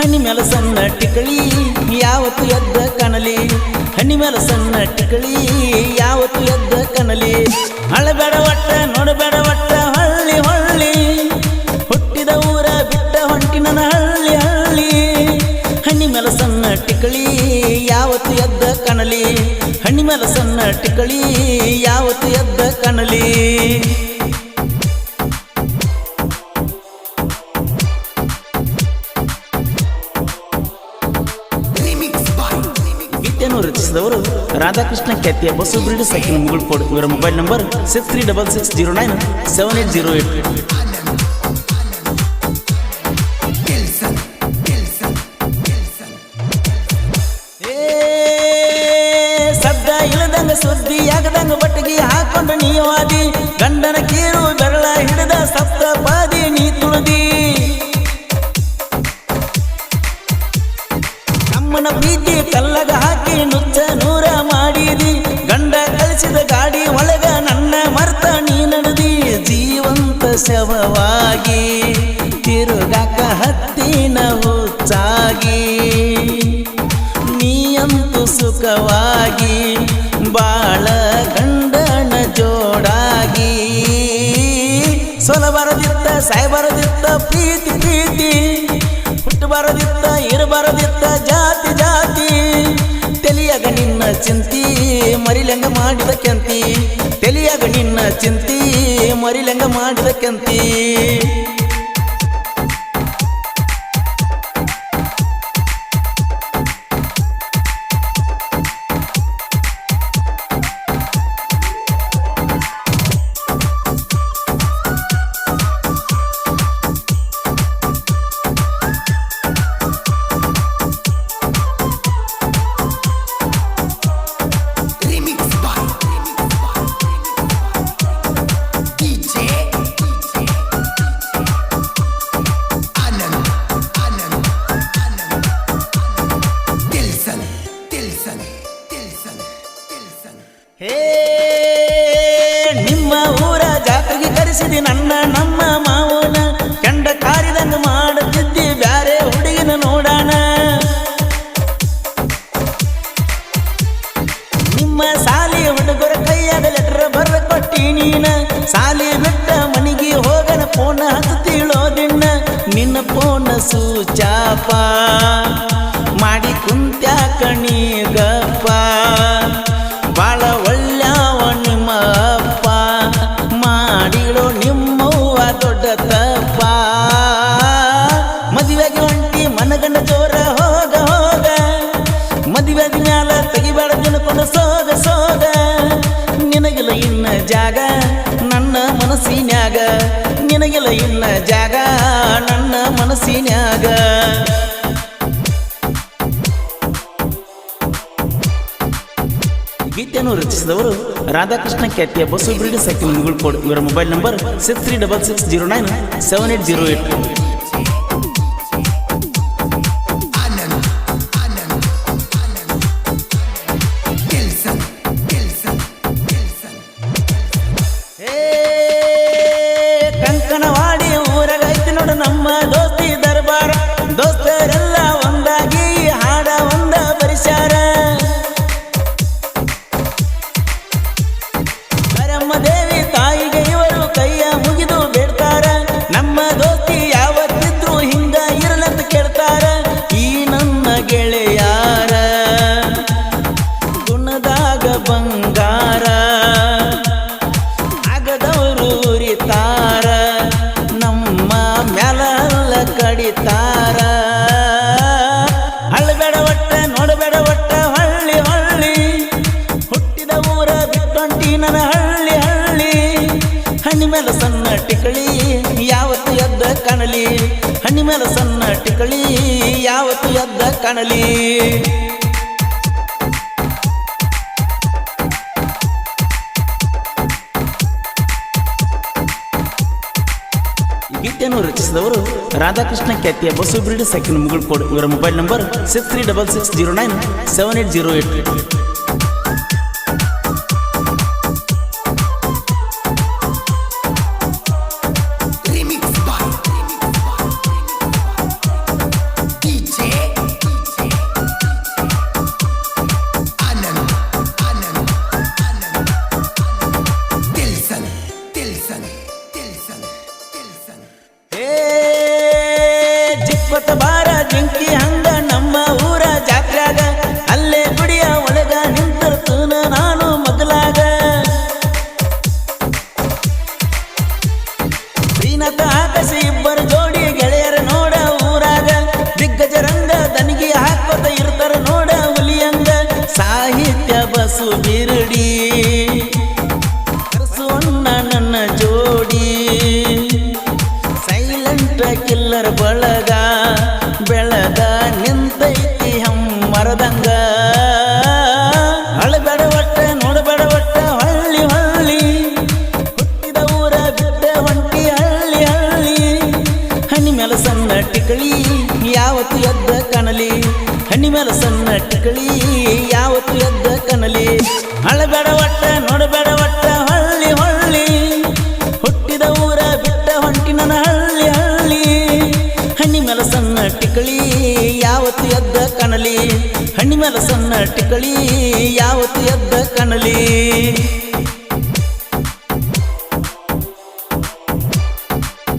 ಹಣ್ಣಿ ಸಣ್ಣ ಟಿಕಳಿ, ಯಾವತ್ತು ಎದ್ದ ಕಣಲಿ ಹಣ್ಣಿ ಸಣ್ಣ ಟಿಕಳಿ, ಯಾವತ್ತು ಎದ್ದ ಕನಲಿ? ಅಳಬೇಡ ಒಟ್ಟ ನೋಡಬೇಡ ಒಟ್ಟ ಹಳ್ಳಿ ಹಳ್ಳಿ. ಹುಟ್ಟಿದ ಊರ ಬಿಟ್ಟ ಹೊಂಟಿ ನನ್ನ ಹಳ್ಳಿ. ಹಳ್ಳಿ ಹಣ್ಣಿ ಸಣ್ಣ ಟಿಕಳಿ, ಯಾವತ್ತು ಎದ್ದ ಕಣಲಿ ಹಣ್ಣಿ ಸಣ್ಣ ಟಿಕಳಿ, ಯಾವತ್ತು ಎದ್ದ ಕನಲಿ? ರಚಿಸಿದವರು ರಾಧಾಕೃಷ್ಣ ಖ್ಯಾತಿಯ ಬಸು ಸೈಕಲ್ ಮುಗುಳ್ಕೋಡ್ ಇವರ mobile number six three double six zero nine seven eight zero eight. ಇಳದಂಗ ಸುದ್ದಿ ಆಗದಂಗ ಬಟ್ಟಿಗೆ ಹಾಕೊಂಡು ನೀವಾದಿ, ಗಂಡನ ಕೀರು ಬೆರಳ ಹಿಡಿದ ಸಪ್ತ ಪಾದಿ ನೀ ತುಳಿದಿ. ನಮ್ಮನ ಪ್ರೀತಿ ಕಲ್ಲಗ ಹಾಕಿ ನುಚ್ಚ ನೂರ ಮಾಡಿದಿ. ಗಂಡ ಕಳಿಸಿದ ಗಾಡಿ ಒಳಗ ನನ್ನ ಮರ್ತ ನೀ ನಡೆದಿ. ಜೀವಂತ ಶವವಾಗಿ ತಿರುಗಾಕ ಹತ್ತಿನ ಹುಚ್ಚಾಗಿ ನೀಯಂತು ಸುಖವಾಗಿ ಬಾಳ ಗಂಡನ ಜೋಡಾಗಿ. ಸೊಲಬರದಿತ್ತ ಸಾಯ್ಬರದಿತ್ತ ಪ್ರೀತಿ ಪ್ರೀತಿ. ಹುಟ್ಟಬಾರದಿತ್ತ ಇರಬಾರದಿತ್ತ ಜಾತಿ ಜಾತಿ ತೆಲಿಯಾಗ ನಿನ್ನ ಚಿಂತಿ ಮರಿಲಂಗ ಮಾಡಿದ ಕೆಂತಿ ನಿನ್ನ ಚಿಂತಿ ಮರಿಲಂಗ ಮಾಡಿದ ಜಾತ್ರೆಗೆ ನನ್ನ, ನಮ್ಮ ಮಾವನ ಕಂಡ ಕಾರಿದಂಗ ಮಾಡುತ್ತಿದ್ದಿ, ಬ್ಯಾರೆ ಹುಡುಗಿನ ನೋಡಾಣ. ನಿಮ್ಮ ಸಾಲಿ ಹುಡುಗರ ಕೈಯಾದ ಲೆಟರ್ ಬರ ಕೊಟ್ಟಿ ನೀನ? ಸಾಲಿ ಬಿಟ್ಟ ಮನಿಗೆ ಹೋಗನ ಫೋನ್ ದಿನ? ನಿನ್ನ ಫೋನ್ ಸೂಚಾಪ. ಮಾಡಿ ಕುಂತ್ಯಾ ನೀ ಸೋಗ ನಿನಗಿಲ್ಲ ಇನ್ನ ಜಾಗ, ನನ್ನ ಮನಸ್ಸಿನ್ಯಾಗ. ನಿನಗಿಲ್ಲ ಇನ್ನ ಜಾಗ, ನನ್ನ ಮನಸ್ಸಿನ್ಯಾಗ. ಗೀತೆಯನ್ನು ರಚಿಸಿದವರು ರಾಧಾಕೃಷ್ಣ ಖ್ಯಾತಿಯ ಬಸು ಬ್ರಿಡ್ ಸೈಕಲ್ ಕೋಡ್ ಇವರ mobile number six three double six zero nine seven eight zero eight. ನಮ್ಮ ದೋಸ್ತಿ ದರ್ಬಾರ. ಕಡಿತಾರ ಅಳಬೇಡ ಒಟ್ಟ, ನೋಡಬೇಡ ಒಟ್ಟ, ಹಳ್ಳಿ ಹಳ್ಳಿ. ಹುಟ್ಟಿದ ಊರ ಬಿಟ್ಟೊಂಟಿ ನನ್ನ ಹಳ್ಳಿ ಹಳ್ಳಿ. ಹಣ್ಣಿ ಮೇಲೆ ಸಣ್ಣ ಟಿಕಳಿ, ಯಾವತ್ತು ಎದ್ದ ಕಣಲಿ. ಹಣ್ಣಿ ಮೇಲೆ ಸಣ್ಣ ಟಿಕಳಿ, ಯಾವತ್ತು ಎದ್ದ ಕಣಲಿ. ಗೀತೆಯನ್ನು ರಚಿಸಿದವರು ರಾಧಾಕೃಷ್ಣ ಖ್ಯಾತಿಯ ಬಸು ಬ್ರಿಡ್ ಸೈಕಲ್ ಮುಗುಳ್ಕೋಡ್ ಇವರ mobile number six three double six zero nine seven eight zero eight. ಬಾರ ಹಂಗ ನಮ್ಮ ಊರ ಜಾತ್ರ್ಯಾಗ ಅಲ್ಲೇ ಗುಡಿಯ ಒಳಗ ನಿಂತರ್ತನ ನಾನು ಮೊದಲಾಗ. ಶ್ರೀನಾಥ ಆಕಸಿ ಇಬ್ಬರು ಜೋಡಿ ಗೆಳೆಯರ ನೋಡ ಊರಾಗ, ದಿಗ್ಗಜ ರಂಗ ದನಿಗೆ ಹಾಕೋತ ಇರ್ತಾರ ನೋಡ ಹುಲಿಯಂಗ. ಸಾಹಿತ್ಯ ಬಸು ಬಿರುಡಿ ನನ್ನ ಯಾವತ್ತು ಎದ್ದ ಕನಲಿ? ಅಳಬೇಡ ಒಟ್ಟ ನೋಡಬೇಡ ಒಟ್ಟ ಹಳ್ಳಿ ಹೊಳ್ಳಿ. ಹುಟ್ಟಿದ ಊರ ಬಿಟ್ಟ ಹೊಂಟಿನ ಹಳ್ಳಿ ಹಳ್ಳಿ. ಹಣ್ಣಿ ಮೇಲೆ ಸಣ್ಣ ಟಿಕಳಿ ಯಾವತ್ತು ಎದ್ದ ಕನಲಿ? ಹಣ್ಣಿ ಮೇಲೆ ಸಣ್ಣ ಟಿಕಳಿ ಯಾವತ್ತು ಎದ್ದ ಕನಲಿ?